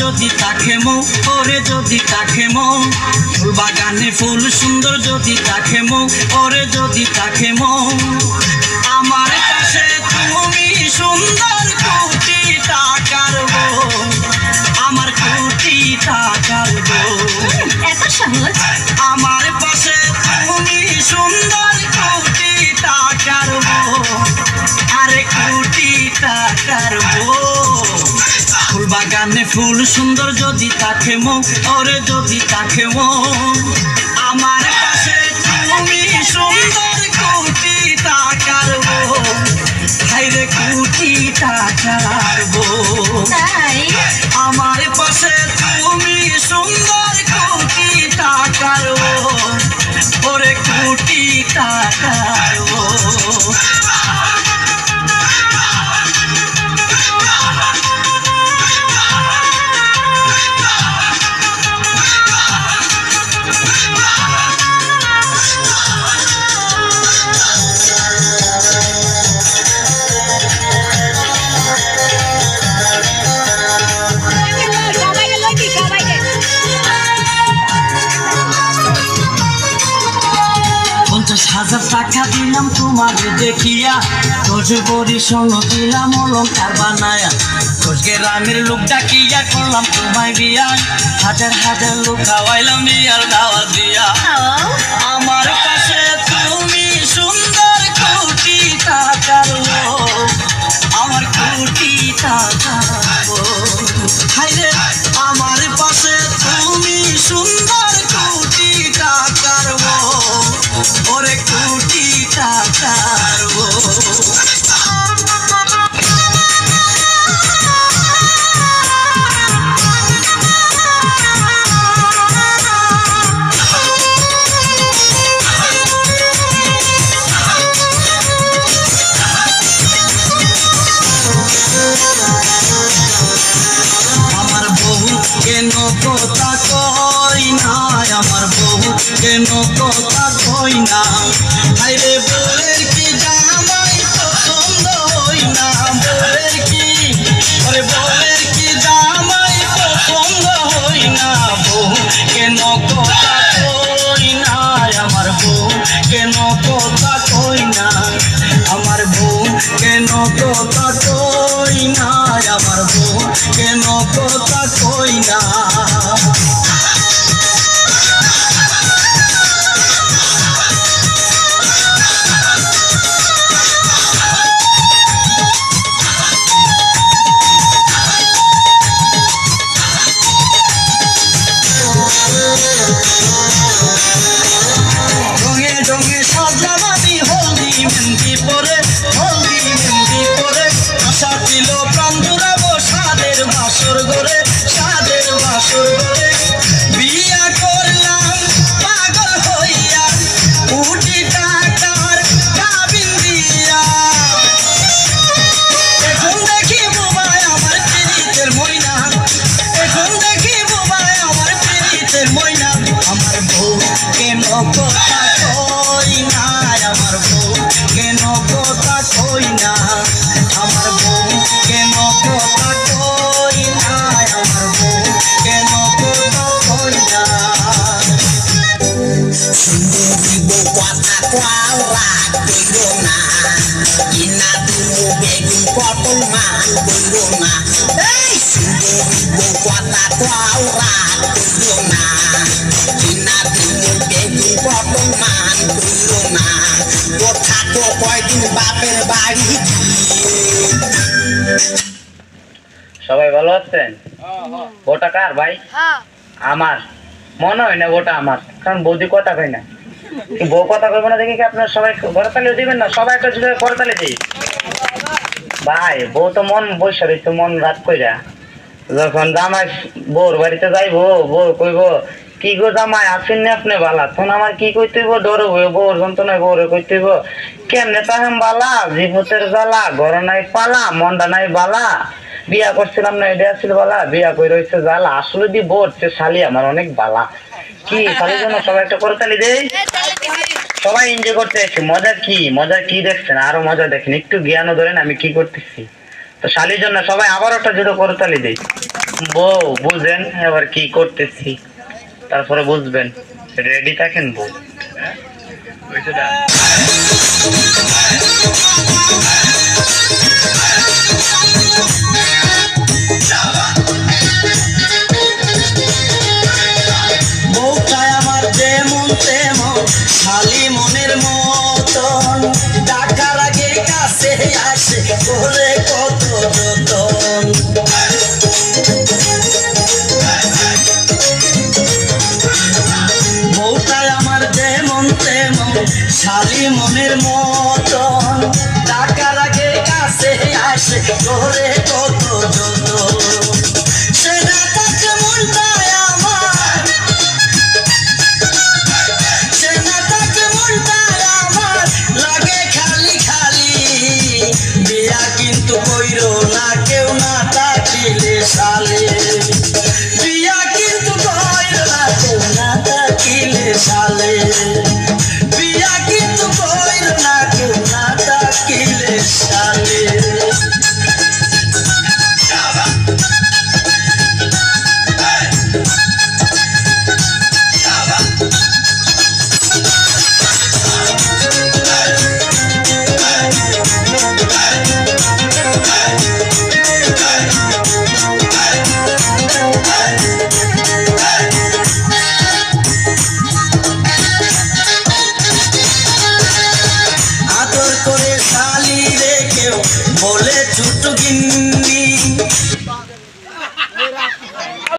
যদি তাকে মো, ওরে যদি তাকে মো। ফুল বাগানে ফুল সুন্দর যদি তাকে মো, ওরে যদি তাকে মো। আমার কাছে তুমি সুন্দর কোটি টাকার বউ সুন্দর যদি তাকে মো ওরে যদি তাকে মো আমার পাশে তুমি সুন্দর কোটি টাকার বো হাইরে কোটি টাকার বউ। হাজার টাকা দিলাম তোমাকে দেখিয়া। তোর বড়ি সঙ্গ দিলাম অলঙ্কার বানায়া। তোর গ্রামের লোক ডাকিয়া করলাম তোমায় বিয়া হাজার হাজার লোক খাওয়াইলাম বিয়ার দাওয়া দিয়া। আমার কাছে তুমি সুন্দর কোটি টাকার আমার কোটি টাকার আমার বহু কেন কথা কই না? হাইরে বউয়ের কি জামাই পছন্দ হই না? বউয়ের কি? ওরে বউয়ের কি জামাই পছন্দ হই না? বহু কেন কথা কই না? আমার বউ, কেন কথা কই না? আমার বউ, কেন কথা কই না? আমার বউ, কেন কথা কই না? কথা কোয়াও না কিনা দিমু বেগুন পটল মান কইরো না এই সুন্দরী বউ কথা কোয়াও রাগ না কিনা দিমু বেগুন পটল মান কইরো না তো কয়দিন বাপের বাড়ি সবাই ভালো। আছেন ওটা কার ভাই? আমার। মনে হয় না ওটা আমার কারণ বৌদি কথা কয় না। বউ কথা না, দেখি কি আপনার সবাই করতালি দিবেন না? সবাই করতালি দিই। ভাই, বউ তো মন বসে মন রাত কইরা। যখন জামাই বউর বাড়িতে যাইবো কইব, কি গো জামাই আসেন আপনি বালা? তখন আমার কি ডর হইব বউর যন্ত্রণায় বউরে কেমনে বালা? জীবতের জ্বালা ঘর নাই পালা মনটা নাই বালা, বিয়া করছিলাম না এটা ছিল বালা, বিয়া কই রয়েছে জ্বালা। আসলে দি সে শালি আমার অনেক বালা। কি, শালির জন্য সবাই একটা করতালি দেই? সবাই এনজয় করতে এসে মজা কি? মজা কি দেখছেন? আরও মজা দেখেন। একটু জ্ঞানও ধরেন, আমি কি করতেছি? তো শালির জন্য সবাই আবার একটা জুতো করতালি দেই। বউ, বুঝেন এবার কি করতেছি? তারপরে বুঝবেন। রেডি থাকেন বউ? বউটায় করে কত যতন বউটায় আমার যেমন তেমন মনের মতন